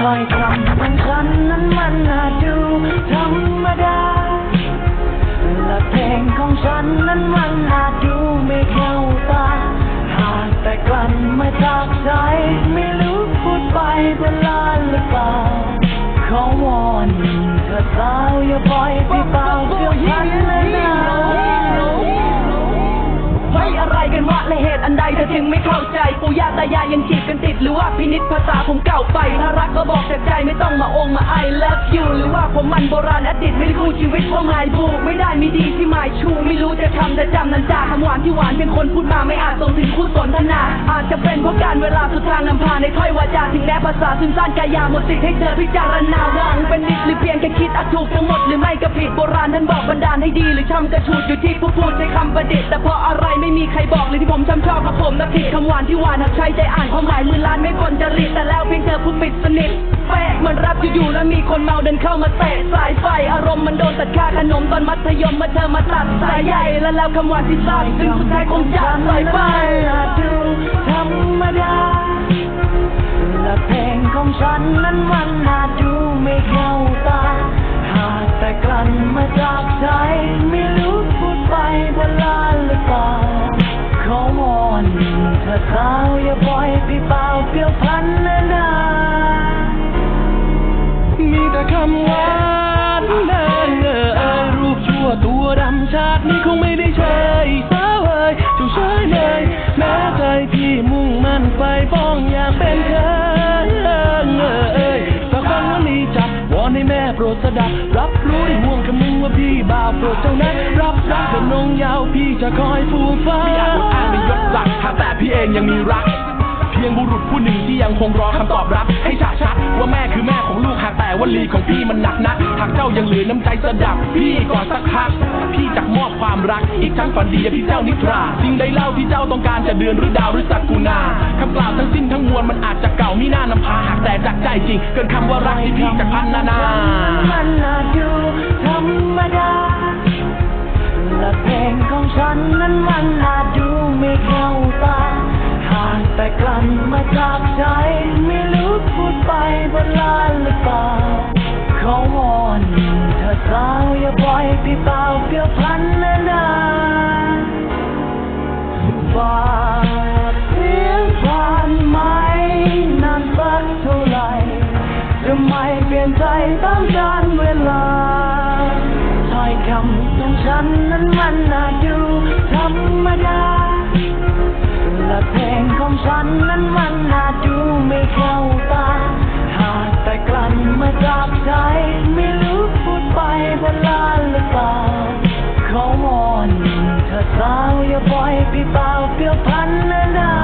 ถ้อยคำของฉันนั้นมันน่าดูธรรมดาและเพลงของฉันนั้นมันน่าดูไม่เข้าตาหากแต่กลั่นไม่จากใจไม่รู้พูดไปบนลานหรือเปล่าขอวอนเธอสาวอย่าปล่อยพี่เป จึงไม่เข้าใจปู่ย่าตายายยังจีบกันติดหรือว่าพินิจภาษาผมเก่าไปถ้ารักก็บอกจากใจไม่ต้องมาองมา I love you หรือว่าผมมันโบราณอดีตไม่ ได้คู่ชีวิตผมหายบูไม่ได้มีดีที่หมายชู ไม่รู้จะทำแต่จำนันจาคำหวานที่หวานเป็นคนพูดมาไม่อาจส่งถึงคู่สนทนา อาจจะเป็นเพราะการเวลาสุดทางนำพาในถ้อยวาจาถึงแม้ภาษาซึ่งสั้นกายาหมดสิทธิ์ให้เธอพิจารณาหวังเป็นนิดหรือเพียงแค่คิดอาจถูกทั้งหมดหรือไม่ก็ผิดโบราณท่านบอกบันดาลให้ดีหรือทำกระชูดอยู่ที่ผู้พูดใช้คำประดิษฐ์แต่เพราะอะไรไม่มีใครบอกเลยที่ผมช้ำชอบกับผมนะผิดคำหวานที่หวานหากใช้ใจอ่านความหมายมือล้านไม่ควรจะรีดแต่แล้วเพียงเธอผู้ปิดสนิท เป๊ะมือนรับอยู่ๆแล้วมีคนเมาเดินเข้ามาเตะสายไฟ อารมณ์มันโดนตัดค่าขนมตอนมัธยมมื่อเธอมาตัดสายใยแล้วแล้วคำหวานที่ซาบซึ้งสุดท้ายคงจากสายไปดูธรรมดาและเพลงของฉันนั้นมันน่าดูไม่เข้าตาหากแต่กลั่นมาจากใจไม่รู้พูดไปบนลาหรือเปล่าขอวอนเธอสาวอย่าปล่อยพี่เปล่าเปลี่ยวพันำชาตินี้คงไม่ได้เชยสาวเอยจ้าเชยเลยแม้ใจพี่มุ่งมั่นไฟป้องอยากเป็นเธอเออเออเอยฝากฟังวันนี้จับวอนให้แม่โปรดสดับ รับรู้ได้ห่วงคำนึงว่าพี่บ่าวโปรดเจ้านั้นรับรักกับนงยาวพี่จะคอยฟูฟ้าไม่อยากอวดอ้างในยศศักหากแต่พี่เองยังมีรัก เพียงบุรุษผู้หนึ่งที่ยังคงรอคำตอบรับ ลีของพี่มันหนักนักหากเจ้ายังเหลือน้ำใจสดับ พี่ก่อนสักพัก พี่จักมอบความรัก อีกทั้งฝันดีที่เจ้านิทราสิ่งใดเล่าที่เจ้าต้องการจะเดือนหรือดาวหรือสักกุณาคำกล่าวทั้งสิ้นทั้งมวลมันอาจจะเก่ามีหน้านำพาหากแต่จากใจจริง เกินคำว่ารักที่พี่จะพันนานา ใจตามกาลเวลาถ้อยคำของฉันนั้นมันน่าดูธรรมดา และเพลงของฉันนั้นมันน่าดูไม่เข้าตา หากแต่กลั่นมาจากใจ ปล่อยพี่เปล่าเปลี่ยวพันนานา